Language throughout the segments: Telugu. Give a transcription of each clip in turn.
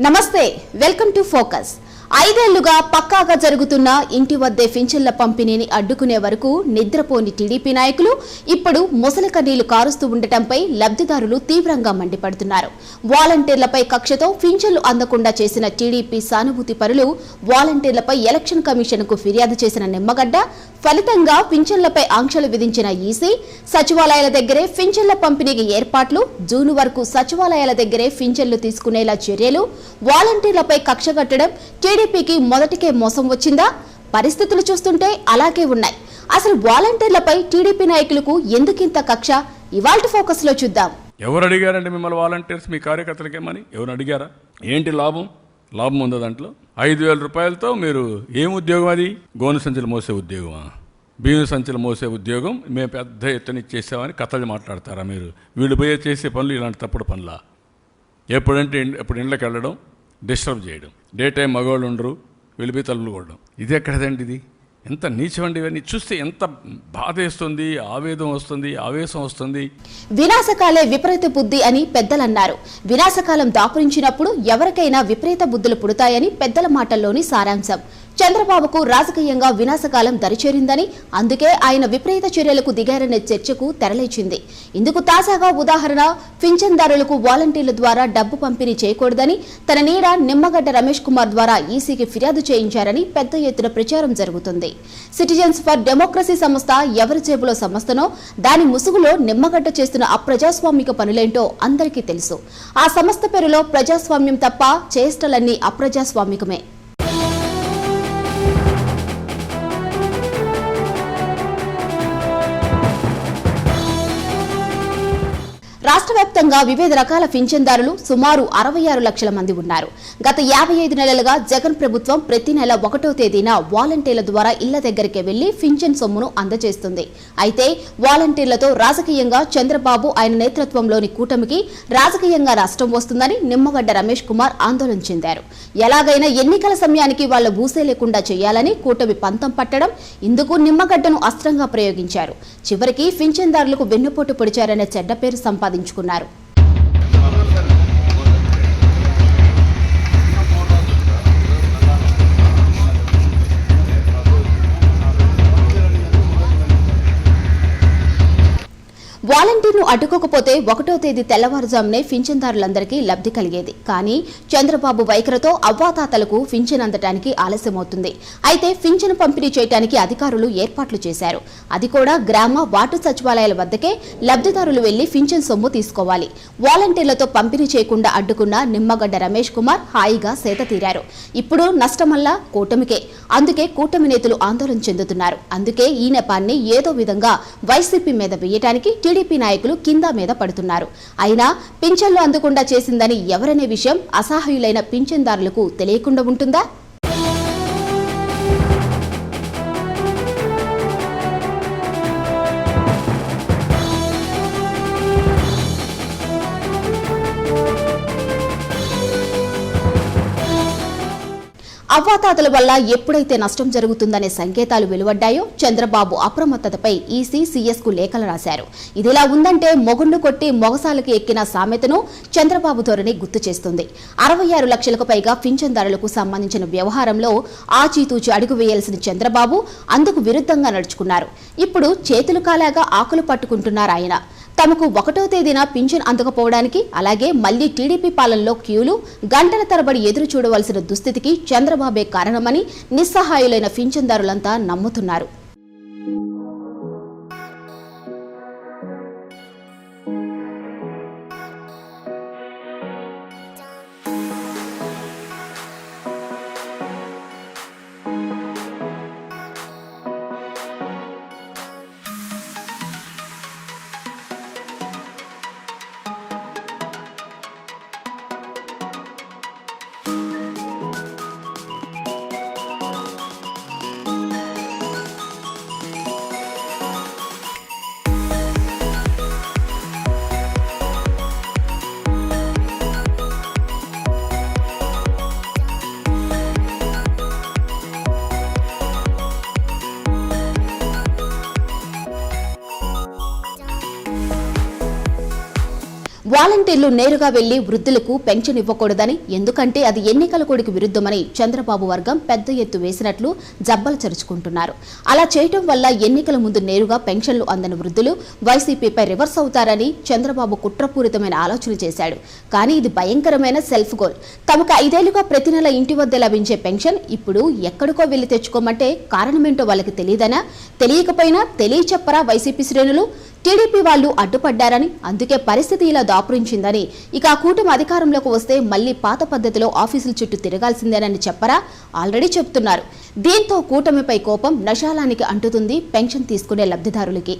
నమస్తే వెల్కమ్ టు ఫోకస్. ఐదేళ్ళుగా పక్కాగా జరుగుతున్న ఇంటి వద్దే పింఛన్ల పంపిణీని అడ్డుకునే వరకు నిద్రపోని టీడీపీ నాయకులు ఇప్పుడు ముసలి నీళ్ళు కారుస్తూ ఉండటంపై లబ్ధిదారులు తీవ్రంగా మండిపడుతున్నారు. వాలంటీర్లపై కక్షతో పింఛన్లు అందకుండా చేసిన టీడీపీ సానుభూతి పరులు వాలంటీర్లపై ఎలక్షన్ కమిషన్కు ఫిర్యాదు చేసిన నిమ్మగడ్డ ఫలితంగా పింఛన్లపై ఆంక్షలు విధించిన ఈసీ సచివాలయాల దగ్గరే పింఛన్ల పంపిణీకి ఏర్పాట్లు జూన్ వరకు సచివాలయాల దగ్గరే పింఛన్లు తీసుకునేలా చర్యలు వాలంటీర్లపై కక్ష కట్టడం టీడీపీకి మొదటికే మోసం వచ్చిందా? పరిస్థితులు చూస్తుంటే అలాగే ఉన్నాయి. అసలు వాలంటీర్లపై టీడీపీ నాయకులకు ఎందుకింత కక్ష? ఇవాల్టి ఫోకస్లో చూద్దాం. ఎవరు అడిగారండి మిమ్మల్ని వాలంటీర్స్ మీ కార్యకర్తలకేమని ఎవరు అడిగారా? ఏంటి లాభం? లాభం ఉందా దాంట్లో? ఐదు వేల రూపాయలతో మీరు ఏం ఉద్యోగం అది? గోను సంచులు మోసే ఉద్యోగమా? బియ్యం సంచులు మోసే ఉద్యోగం? మేము పెద్ద ఎత్తున ఇచ్చేసామని కథలు మాట్లాడతారా మీరు? వీళ్ళు పోయే చేసే పనులు ఇలాంటి తప్పుడు పనులా? ఎప్పుడంటే ఎప్పుడు ఇండ్లకు వెళ్ళడం డిస్టర్బ్ చేయడం. డే టైం మగవాళ్ళు ఉండరు వెళ్ళిపోయి తలుపులు కొట్టడం ఇది ఎక్కడదండి ఇది? ఎంత నీచమండి ఇవన్నీ. చూస్తే ఎంత బాధ వేస్తుంది ఆవేదం వస్తుంది ఆవేశం వస్తుంది. వినాశకాలే విపరీత బుద్ధి అని పెద్దలన్నారు. వినాశకాలం దాపురించినప్పుడు ఎవరికైనా విపరీత బుద్ధులు పుడతాయని పెద్దల మాటల్లోని సారాంశం. చంద్రబాబుకు రాజకీయంగా వినాశకాలం దరిచేరిందని అందుకే ఆయన విపరీత చర్యలకు దిగారనే చర్చకు తెరలేచింది. ఇందుకు తాజాగా ఉదాహరణ పింఛన్దారులకు వాలంటీర్ల ద్వారా డబ్బు పంపిణీ చేయకూడదని తన నీడ నిమ్మగడ్డ రమేష్ కుమార్ ద్వారా ఈసీకి ఫిర్యాదు చేయించారని పెద్ద ఎత్తున ప్రచారం జరుగుతుంది. సిటిజన్స్ ఫర్ డెమోక్రసీ సంస్థ ఎవరి జేబులో సంస్థనో దాని ముసుగులో నిమ్మగడ్డ చేస్తున్న అప్రజాస్వామిక పనులేంటో అందరికీ తెలుసు. ఆ సంస్థ పేరులో ప్రజాస్వామ్యం తప్ప చేష్టలన్నీ అప్రజాస్వామికమే. వ్యాప్తంగా వివిధ రకాల పింఛన్దారులు సుమారు అరవై ఆరు లక్షల మంది ఉన్నారు. గత యాభై ఐదు నెలలుగా జగన్ ప్రభుత్వం ప్రతి నెల ఒకటో తేదీన వాలంటీర్ల ద్వారా ఇళ్ళ దగ్గరికి వెళ్ళి పింఛన్ సొమ్మును అందజేస్తుంది. అయితే వాలంటీర్లతో రాజకీయంగా చంద్రబాబు ఆయన నేతృత్వంలోని కూటమికి రాజకీయంగా నష్టం వస్తుందని నిమ్మగడ్డ రమేష్ కుమార్ ఆందోళన చెందారు. ఎలాగైనా ఎన్నికల సమయానికి వాళ్ళ భూసే లేకుండా చేయాలని కూటమి పంతం పట్టడం ఇందుకు నిమ్మగడ్డను అస్త్రంగా ప్రయోగించారు. చివరికి పింఛన్దారులకు వెన్నుపోటు పొడిచారనే చెడ్డ పేరు సంపాదించుకున్నారు. పేర్కొన్నారు వాలంటీర్ను అడ్డుకోకపోతే ఒకటో తేదీ తెల్లవారుజామునే పింఛన్దారులందరికీ లబ్ధి కలిగేది. కానీ చంద్రబాబు వైఖరితో అవ్వాతాతలకు పింఛన్ అందటానికి ఆలస్యమవుతుంది. అయితే పింఛన్ పంపిణీ చేయడానికి అధికారులు ఏర్పాట్లు చేశారు. అది కూడా గ్రామ వార్డు సచివాలయాల వద్దకే లబ్ధిదారులు వెళ్ళి పింఛన్ సొమ్ము తీసుకోవాలి. వాలంటీర్లతో పంపిణీ చేయకుండా అడ్డుకున్న నిమ్మగడ్డ రమేష్ కుమార్ హాయిగా సేత తీరారు. ఇప్పుడు నష్టమల్లా కూటమికే. అందుకే కూటమి నేతలు ఆందోళన చెందుతున్నారు. అందుకే ఈ నెపాన్ని ఏదో విధంగా వైసీపీ మీద వేయటానికి టీడీపీ నాయకులు కింద మీద పడుతున్నారు. అయినా పింఛన్లు అందకుండా చేసిందని ఎవరనే విషయం అసహాయులైన పింఛన్దారులకు తెలియకుండా ఉంటుందా? అవ్వాతాతల వల్ల ఎప్పుడైతే నష్టం జరుగుతుందనే సంకేతాలు వెలువడ్డాయో చంద్రబాబు అప్రమత్తతపై ఈసీ సీఎస్కు లేఖలు రాశారు. ఇదిలా ఉందంటే మొగుండు కొట్టి మొగసాలకు ఎక్కిన సామెతను చంద్రబాబు ధోరణి గుర్తు చేస్తుంది. అరవై ఆరు లక్షలకు పైగా పింఛన్దారులకు సంబంధించిన వ్యవహారంలో ఆచితూచి అడుగు వేయాల్సిన చంద్రబాబు అందుకు విరుద్ధంగా నడుచుకున్నారు. ఇప్పుడు చేతులు కాలాగా ఆకులు పట్టుకుంటున్నారు ఆయన. తమకు ఒకటో తేదీన పింఛన్ అందకపోవడానికి అలాగే మళ్ళీ టీడీపీ పాలనలో క్యూలు గంటల తరబడి ఎదురు చూడవలసిన దుస్థితికి చంద్రబాబే కారణమని నిస్సహాయులైన పింఛన్దారులంతా నమ్ముతున్నారు. వాలంటీర్లు నేరుగా వెళ్ళి వృద్ధులకు పెన్షన్ ఇవ్వకూడదని ఎందుకంటే అది ఎన్నికల కోడికి విరుద్ధమని చంద్రబాబు వర్గం పెద్ద ఎత్తు వేసినట్లు జబ్బలు చరుచుకుంటున్నారు. అలా చేయటం వల్ల ఎన్నికల ముందు నేరుగా పెన్షన్లు అందని వృద్ధులు వైసీపీపై రివర్స్ అవుతారని చంద్రబాబు కుట్రపూరితమైన ఆలోచన చేశాడు. కానీ ఇది భయంకరమైన సెల్ఫ్ గోల్. తమకు ఐదేళ్ళుగా ప్రతి నెల ఇంటి వద్ద లభించే పెన్షన్ ఇప్పుడు ఎక్కడికో వెళ్ళి తెచ్చుకోమంటే కారణమేంటో వాళ్ళకి తెలియదనా? తెలియకపోయినా తెలియచెప్పరా వైసీపీ శ్రేణులు? టీడీపీ వాళ్ళు అడ్డుపడ్డారని అందుకే పరిస్థితి ఇలా దాపురించిందని. ఇక కూటమి అధికారంలోకి వస్తే మళ్ళీ పాత పద్ధతిలో ఆఫీసుల చుట్టూ తిరగాల్సిందేనని చెప్పరా? ఆల్రెడీ చెప్తున్నారు. దీంతో కూటమిపై కోపం నశాలానికి అంటుతుంది పెన్షన్ తీసుకునే లబ్ధిదారులకి.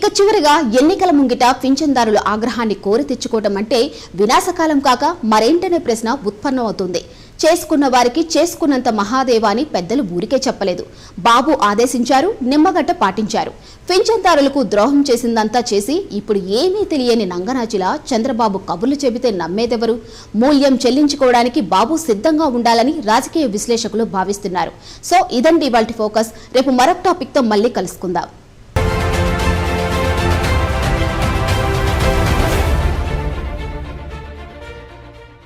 ఇక చివరిగా ఎన్నికల ముంగిట పింఛన్దారుల ఆగ్రహాన్ని కోరి తెచ్చుకోవడం అంటే వినాశకాలం కాక మరేంటనే ప్రశ్న ఉత్పన్నమవుతుంది. చేసుకున్న వారికి చేసుకున్నంత మహాదేవాని పెద్దలు ఊరికే చెప్పలేదు. బాబు ఆదేశించారు నిమ్మగడ్డ పాటించారు. పింఛన్దారులకు ద్రోహం చేసిందంతా చేసి ఇప్పుడు ఏమీ తెలియని నంగనాచిలా చంద్రబాబు కబుర్లు చెబితే నమ్మేదెవరు? మూల్యం చెల్లించుకోవడానికి బాబు సిద్ధంగా ఉండాలని రాజకీయ విశ్లేషకులు భావిస్తున్నారు. సో ఇదండి ఇవాల్టి ఫోకస్. రేపు మరొక టాపిక్తో మళ్ళీ కలుసుకుందాం.